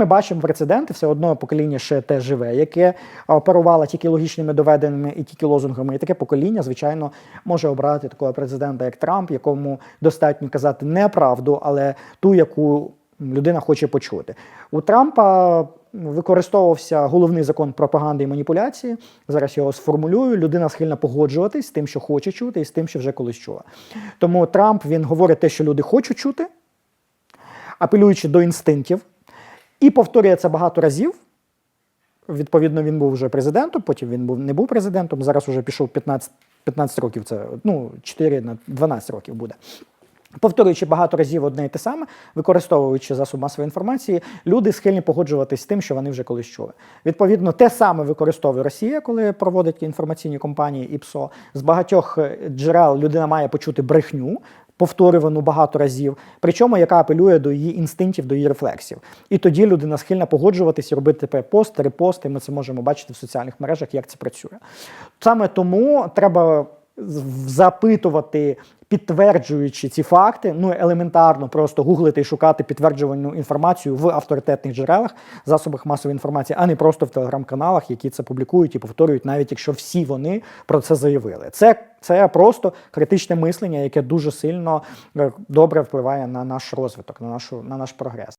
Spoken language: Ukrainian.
Ми бачимо прецеденти, все одно покоління ще те живе, яке оперувало тільки логічними доведеними і тільки лозунгами. І таке покоління, звичайно, може обрати такого президента, як Трамп, якому достатньо казати неправду, але ту, яку людина хоче почути. У Трампа використовувався головний закон пропаганди і маніпуляції. Зараз його сформулюю. Людина схильна погоджуватись з тим, що хоче чути, і з тим, що вже колись чула. Тому Трамп він говорить те, що люди хочуть чути, апелюючи до інстинктів, і повторює це багато разів. Відповідно, він був вже президентом, потім він був не був президентом. Зараз уже пішов 15, 15 років. Це ну 4 на 12 років буде. Повторюючи багато разів одне і те саме, використовуючи засоб масової інформації, люди схильні погоджуватись з тим, що вони вже колись чули. Відповідно, те саме використовує Росія, коли проводить інформаційні кампанії ІПСО. З багатьох е, джерел людина має почути брехню, повторювану багато разів, причому яка апелює до її інстинктів, до її рефлексів. І тоді людина схильна погоджуватись робити пост, репости. Ми це можемо бачити в соціальних мережах, як це працює. Саме тому треба запитувати, підтверджуючи ці факти, ну елементарно просто гуглити і шукати підтверджувальну інформацію в авторитетних джерелах, засобах масової інформації, а не просто в телеграм-каналах, які це публікують і повторюють, навіть якщо всі вони про це заявили. Це, це просто критичне мислення, яке дуже сильно е, добре впливає на наш розвиток, на нашу на наш прогрес.